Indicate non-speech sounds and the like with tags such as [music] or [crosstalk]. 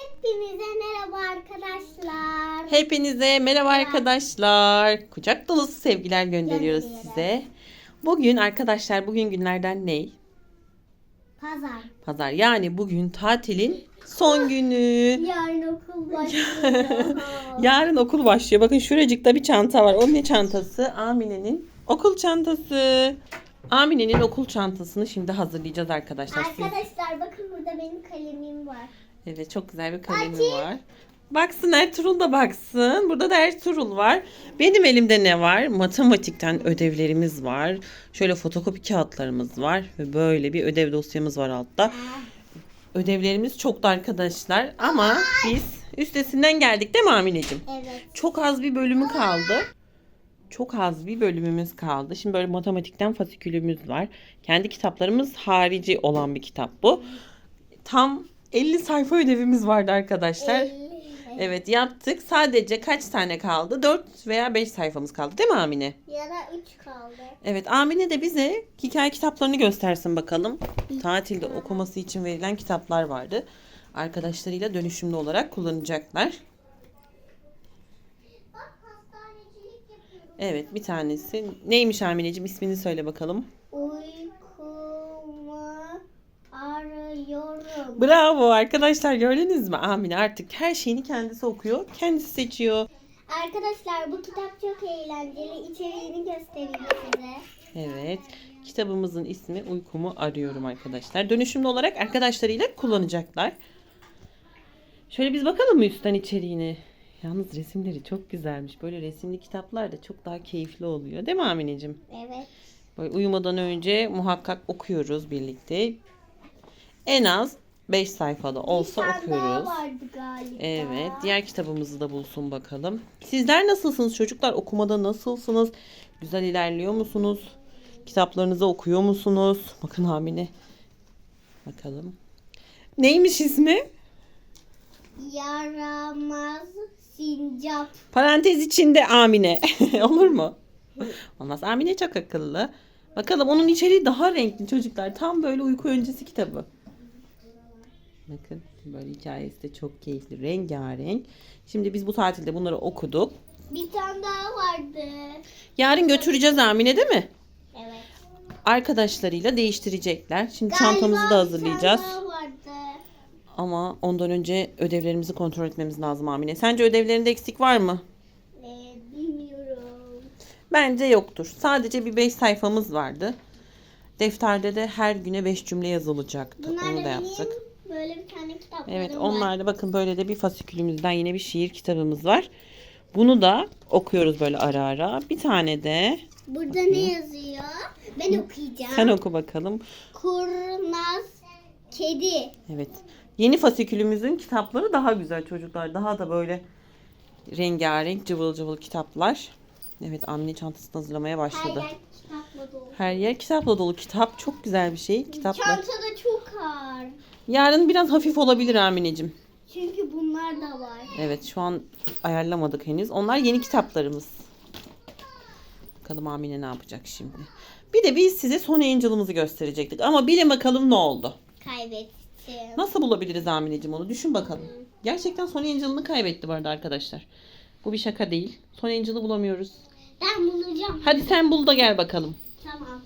Hepinize merhaba arkadaşlar. Hepinize merhaba arkadaşlar. Kucak dolusu sevgiler gönderiyoruz size. Bugün arkadaşlar bugün günlerden ne? Pazar. Pazar. Yani bugün tatilin son günü. Yarın okul [laughs] başlıyor. Yarın okul başlıyor. Bakın şuracıkta bir çanta var. O ne çantası? Amine'nin okul çantası. Amine'nin okul çantasını şimdi hazırlayacağız arkadaşlar. Siz- arkadaşlar bakın burada benim kalemim var. Evet çok güzel bir kalemi var. Baksın Ertuğrul da baksın. Burada da Ertuğrul var. Benim elimde ne var? Matematikten ödevlerimiz var. Şöyle fotokopi kağıtlarımız var. Ve böyle bir ödev dosyamız var altta. Ödevlerimiz çoktu arkadaşlar. Ama biz üstesinden geldik değil mi Amineciğim? Evet. Çok az bir bölümü kaldı. Çok az bir bölümümüz kaldı. Şimdi böyle matematikten fasikülümüz var. Kendi kitaplarımız harici olan bir kitap bu. Tam 50 sayfa ödevimiz vardı arkadaşlar. Elli. Evet yaptık. Sadece kaç tane kaldı? 4 veya 5 sayfamız kaldı değil mi Amine? Ya da üç kaldı. Evet Amine de bize hikaye kitaplarını göstersin bakalım. Tatilde okuması için verilen kitaplar vardı. Arkadaşlarıyla dönüşümlü olarak kullanacaklar. Evet bir tanesi. Neymiş Amineciğim ismini söyle bakalım. Uykumu arıyorum. Bravo arkadaşlar gördünüz mü? Amine artık her şeyini kendisi okuyor. Kendisi seçiyor. Arkadaşlar bu kitap çok eğlenceli. İçeriğini göstereyim size. Evet. Kitabımızın ismi Uykumu Arıyorum arkadaşlar. Dönüşümlü olarak arkadaşlarıyla kullanacaklar. Şöyle biz bakalım mı üstten içeriğine? Yalnız resimleri çok güzelmiş. Böyle resimli kitaplar da çok daha keyifli oluyor. Değil mi Amineciğim? Evet. Böyle uyumadan önce muhakkak okuyoruz birlikte. En az 5 sayfada olsa bir tane okuyoruz. daha vardı galiba. Evet, diğer kitabımızı da bulsun bakalım. Sizler nasılsınız çocuklar? Okumada nasılsınız? Güzel ilerliyor musunuz? Kitaplarınızı okuyor musunuz? Bakın Amine. Bakalım. Neymiş ismi? Yaramaz sincap. Parantez içinde Amine. [laughs] Olur mu? Olmaz. Amine çok akıllı. Bakalım onun içeriği daha renkli çocuklar. Tam böyle uyku öncesi kitabı. Bakın böyle hikayesi de çok keyifli. Rengarenk. Şimdi biz bu tatilde bunları okuduk. Bir tane daha vardı. Yarın götüreceğiz Amine değil mi? Evet. Arkadaşlarıyla değiştirecekler. Şimdi Galiba çantamızı da bir hazırlayacağız. tane daha vardı. Ama ondan önce ödevlerimizi kontrol etmemiz lazım Amine. Sence ödevlerinde eksik var mı? Ee, bilmiyorum. Bence yoktur. Sadece bir 5 sayfamız vardı. Defterde de her güne 5 cümle yazılacaktı. Bunlar Onu da da benim yaptık. Böyle bir tane kitaplarım Evet onlar da bakın böyle de bir fasikülümüzden yine bir şiir kitabımız var. Bunu da okuyoruz böyle ara ara. Bir tane de Burada ne yazıyor? Ben okuyacağım. sen oku bakalım. Kurnaz kedi. Evet. Yeni fasikülümüzün kitapları daha güzel çocuklar. Daha da böyle rengarenk cıvıl cıvıl kitaplar. Evet Amine çantasını hazırlamaya Her başladı. yer kitapla dolu. Her yer kitapla dolu. Kitap çok güzel bir şey. Kitapla. Çanta da çok ağır. Yarın biraz hafif olabilir Amineciğim. Çünkü bunlar da var. Evet şu an ayarlamadık henüz. Onlar yeni kitaplarımız. Bakalım Amine ne yapacak şimdi. Bir de biz size Son Angel'ımızı gösterecektik. Ama bilin bakalım ne oldu. Kaybettim. Nasıl bulabiliriz Amineciğim onu? Düşün bakalım. Gerçekten Son Angel'ını kaybetti bu arada arkadaşlar. Bu bir şaka değil. Son Angel'ı bulamıyoruz. Ben bulacağım. Hadi sen bul da gel bakalım. Tamam.